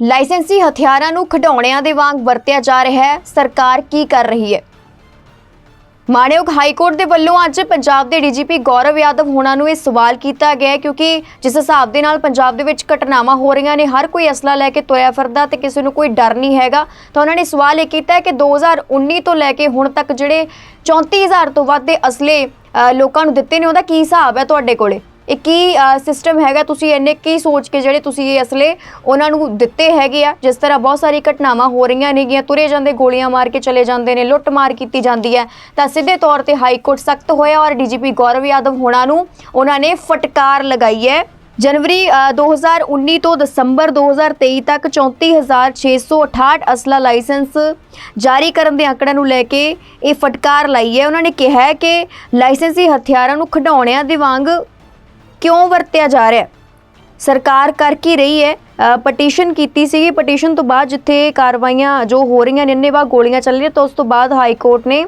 ਲਾਇਸੈਂਸੀ ਹਥਿਆਰਾਂ ਨੂੰ ਖਿਡੌਣਿਆਂ ਦੇ ਵਾਂਗ ਵਰਤਿਆ ਜਾ ਰਿਹਾ ਹੈ। ਸਰਕਾਰ ਕੀ ਕਰ ਰਹੀ ਹੈ? ਮਾਣਯੋਗ ਹਾਈ ਕੋਰਟ ਦੇ ਵੱਲੋਂ ਅੱਜ ਪੰਜਾਬ ਦੇ ਡੀਜੀਪੀ ਗੌਰਵ ਯਾਦਵ ਹੋਣਾ ਨੂੰ ਇਹ ਸਵਾਲ ਕੀਤਾ ਗਿਆ ਕਿਉਂਕਿ ਜਿਸ ਹਿਸਾਬ ਦੇ ਨਾਲ ਪੰਜਾਬ ਦੇ ਵਿੱਚ ਘਟਨਾਵਾਂ ਹੋ ਰਹੀਆਂ ਨੇ, ਹਰ ਕੋਈ ਅਸਲਾ ਲੈ ਕੇ ਤੁਰਿਆ ਫਿਰਦਾ ਤੇ ਕਿਸੇ ਨੂੰ ਕੋਈ ਡਰ ਨਹੀਂ ਹੈਗਾ। ਤਾਂ ਉਹਨਾਂ ਨੇ ਸਵਾਲ ਇਹ ਕੀਤਾ ਹੈ ਕਿ 2019 ਤੋਂ ਲੈ ਕੇ ਹੁਣ ਤੱਕ ਜਿਹੜੇ 34000 ਤੋਂ ਵੱਧ ਦੇ ਅਸਲੇ ਲੋਕਾਂ ਨੂੰ ਦਿੱਤੇ ਨੇ, ਉਹਦਾ ਕੀ ਹਿਸਾਬ ਹੈ ਤੁਹਾਡੇ ਕੋਲੇ? ਇਹ ਕੀ ਸਿਸਟਮ ਹੈਗਾ ਤੁਸੀਂ ਇੰਨੇ ਕੀ ਸੋਚ ਕੇ ਜਿਹੜੇ ਤੁਸੀਂ ਇਹ ਅਸਲੇ ਉਹਨਾਂ ਨੂੰ ਦਿੱਤੇ ਹੈਗੇ ਆ? ਜਿਸ ਤਰ੍ਹਾਂ ਬਹੁਤ ਸਾਰੀ ਘਟਨਾਵਾਂ ਹੋ ਰਹੀਆਂ ਨੇਗੀਆਂ ਤੁਰੇ ਜਾਂਦੇ ਗੋਲੀਆਂ ਮਾਰ ਕੇ ਚਲੇ ਜਾਂਦੇ ਨੇ ਲੁੱਟ ਮਾਰ ਕੀਤੀ ਜਾਂਦੀ ਹੈ। ਤਾਂ ਸਿੱਧੇ ਤੌਰ ਤੇ ਹਾਈ ਕੋਰਟ ਸਖਤ ਹੋਇਆ ਔਰ ਡੀਜੀਪੀ ਗੌਰਵ ਯਾਦਵ ਹੋਣਾ ਨੂੰ ਉਹਨਾਂ ਨੇ ਫਟਕਾਰ ਲਗਾਈ ਹੈ। ਜਨਵਰੀ ਅ, 2019 ਤੋਂ ਦਸੰਬਰ 2023 ਤੱਕ 34668 ਅਸਲਾ ਲਾਇਸੈਂਸ ਜਾਰੀ ਕਰਨ ਦੇ ਆંકੜਿਆਂ ਨੂੰ ਲੈ ਕੇ ਇਹ ਫਟਕਾਰ ਲਾਈ ਹੈ। ਉਹਨਾਂ ਨੇ ਕਿਹਾ ਕਿ ਲਾਇਸੈਂਸੀ ਹਥਿਆਰਾਂ ਨੂੰ ਖਿਡੌਣਿਆਂ ਦੇ ਵਾਂਗ ਕਿਉਂ ਵਰਤਿਆ ਜਾ ਰਿਹਾ ਹੈ? ਸਰਕਾਰ ਕਰ ਕੀ ਰਹੀ ਹੈ? ਪਟੀਸ਼ਨ ਕੀਤੀ ਸੀਗੀ। ਪਟੀਸ਼ਨ ਤੋਂ ਬਾਅਦ ਜਿੱਥੇ ਕਾਰਵਾਈਆਂ ਜੋ ਹੋ ਰਹੀਆਂ ਨੇ, ਇੰਨੇ ਵਾ ਗੋਲੀਆਂ ਚੱਲ ਰਹੀਆਂ, ਤਾਂ ਉਸ ਤੋਂ ਬਾਅਦ ਹਾਈ ਕੋਰਟ ਨੇ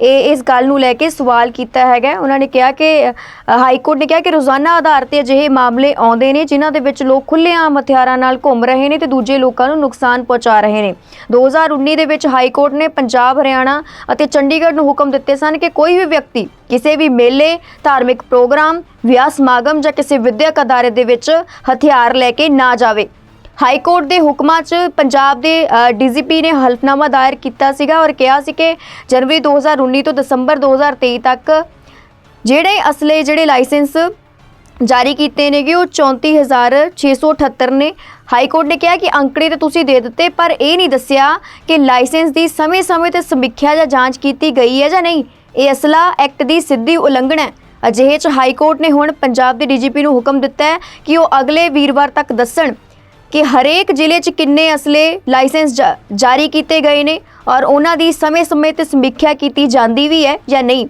ਇਹ ਇਸ ਗੱਲ ਨੂੰ ਲੈ ਕੇ ਸਵਾਲ ਕੀਤਾ ਹੈਗਾ। ਉਹਨਾਂ ਨੇ ਕਿਹਾ ਕਿ ਹਾਈ ਕੋਰਟ ਨੇ ਕਿਹਾ ਕਿ ਰੋਜ਼ਾਨਾ ਆਧਾਰ ਤੇ ਅਜਿਹੇ ਮਾਮਲੇ ਆਉਂਦੇ ਨੇ, ਜਿਨ੍ਹਾਂ ਦੇ ਵਿੱਚ ਲੋਕ ਖੁੱਲ੍ਹੇਆਮ ਹਥਿਆਰਾਂ ਨਾਲ ਘੁੰਮ ਰਹੇ ਨੇ ਤੇ ਦੂਜੇ ਲੋਕਾਂ ਨੂੰ ਨੁਕਸਾਨ ਪਹੁੰਚਾ ਰਹੇ ਨੇ। 2019 ਦੇ ਵਿੱਚ ਹਾਈ ਕੋਰਟ ਨੇ ਪੰਜਾਬ, ਹਰਿਆਣਾ ਅਤੇ ਚੰਡੀਗੜ੍ਹ ਨੂੰ ਹੁਕਮ ਦਿੱਤੇ ਸਨ ਕਿ ਕੋਈ ਵੀ ਵਿਅਕਤੀ ਕਿਸੇ ਵੀ ਮੇਲੇ, ਧਾਰਮਿਕ ਪ੍ਰੋਗਰਾਮ, ਵਿਆਹ ਸਮਾਗਮ ਜਾਂ ਕਿਸੇ ਵਿਦਿਅਕ ਅਦਾਰੇ ਦੇ ਵਿੱਚ ਹਥਿਆਰ ਲੈ ਕੇ ਨਾ ਜਾਵੇ। ਹਾਈ ਕੋਰਟ ਦੇ ਹੁਕਮਾਂ 'ਚ ਪੰਜਾਬ ਦੇ ਡੀਜੀਪੀ ਨੇ ਹਲਫਨਾਮਾ ਦਾਇਰ ਕੀਤਾ ਸੀਗਾ ਔਰ ਕਿਹਾ ਸੀ ਕਿ ਜਨਵਰੀ 2019 ਤੋਂ ਦਸੰਬਰ 2023 ਤੱਕ ਜਿਹੜੇ ਅਸਲੇ ਜਿਹੜੇ ਲਾਇਸੈਂਸ ਜਾਰੀ ਕੀਤੇ ਨੇਗੇ, ਉਹ 34678 ਨੇ। ਹਾਈ ਕੋਰਟ ਨੇ ਕਿਹਾ ਕਿ ਅੰਕੜੇ ਤੇ ਤੁਸੀਂ ਦੇ ਦਿੱਤੇ, ਪਰ ਇਹ ਨਹੀਂ ਦੱਸਿਆ ਕਿ ਲਾਇਸੈਂਸ ਦੀ ਸਮੇਂ-ਸਮੇਂ ਤੇ ਸਮੀਖਿਆ ਜਾਂ ਜਾਂਚ ਕੀਤੀ ਗਈ ਹੈ ਜਾਂ ਨਹੀਂ। ਇਹ ਅਸਲਾ ਐਕਟ ਦੀ ਸਿੱਧੀ ਉਲੰਘਣਾ ਹੈ। ਅਜਿਹੇ ਚ ਹਾਈ ਕੋਰਟ ਨੇ ਹੁਣ ਪੰਜਾਬ ਦੇ ਡੀਜੀਪੀ ਨੂੰ ਹੁਕਮ ਦਿੱਤਾ ਹੈ ਕਿ ਉਹ ਅਗਲੇ ਵੀਰਵਾਰ ਤੱਕ ਦੱਸਣ। ਕਿ ਹਰੇਕ ਜ਼ਿਲ੍ਹੇ 'ਚ ਕਿੰਨੇ ਅਸਲੇ ਲਾਇਸੈਂਸ ਜਾ- ਜਾਰੀ ਕੀਤੇ ਗਏ ਨੇ ਔਰ ਉਹਨਾਂ ਦੀ ਸਮੇਂ-ਸਮੇਂ ਤੇ ਸਮੀਖਿਆ ਕੀਤੀ ਜਾਂਦੀ ਵੀ ਹੈ ਜਾਂ ਨਹੀਂ।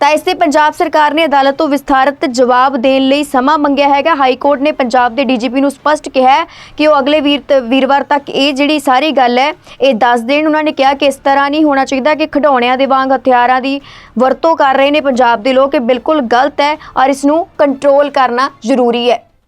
ਤਾਂ ਇਸ ਤੇ ਪੰਜਾਬ ਸਰਕਾਰ ਨੇ ਅਦਾਲਤ ਤੋਂ ਵਿਸਥਾਰਤ ਜਵਾਬ ਦੇਣ ਲਈ ਸਮਾਂ ਮੰਗਿਆ ਹੈਗਾ। ਹਾਈ ਕੋਰਟ ਨੇ ਪੰਜਾਬ ਦੇ ਡੀਜੀਪੀ ਨੂੰ ਸਪਸ਼ਟ ਕਿਹਾ ਕਿ ਉਹ ਅਗਲੇ ਵੀਰ ਵੀਰਵਾਰ ਤੱਕ ਇਹ ਜਿਹੜੀ ਸਾਰੀ ਗੱਲ ਹੈ, ਇਹ ਦੱਸ ਦੇਣ। ਉਹਨਾਂ ਨੇ ਕਿਹਾ ਕਿ ਇਸ ਤਰ੍ਹਾਂ ਨਹੀਂ ਹੋਣਾ ਚਾਹੀਦਾ ਕਿ ਖਿਡੌਣਿਆਂ ਦੇ ਵਾਂਗ ਹਥਿਆਰਾਂ ਦੀ ਵਰਤੋਂ ਕਰ ਰਹੇ ਨੇ ਪੰਜਾਬ ਦੇ ਲੋਕ। ਇਹ ਬਿਲਕੁਲ ਗਲਤ ਹੈ ਔਰ ਇਸ ਨੂੰ ਕੰਟਰੋਲ ਕਰਨਾ ਜ਼ਰੂਰੀ ਹੈ।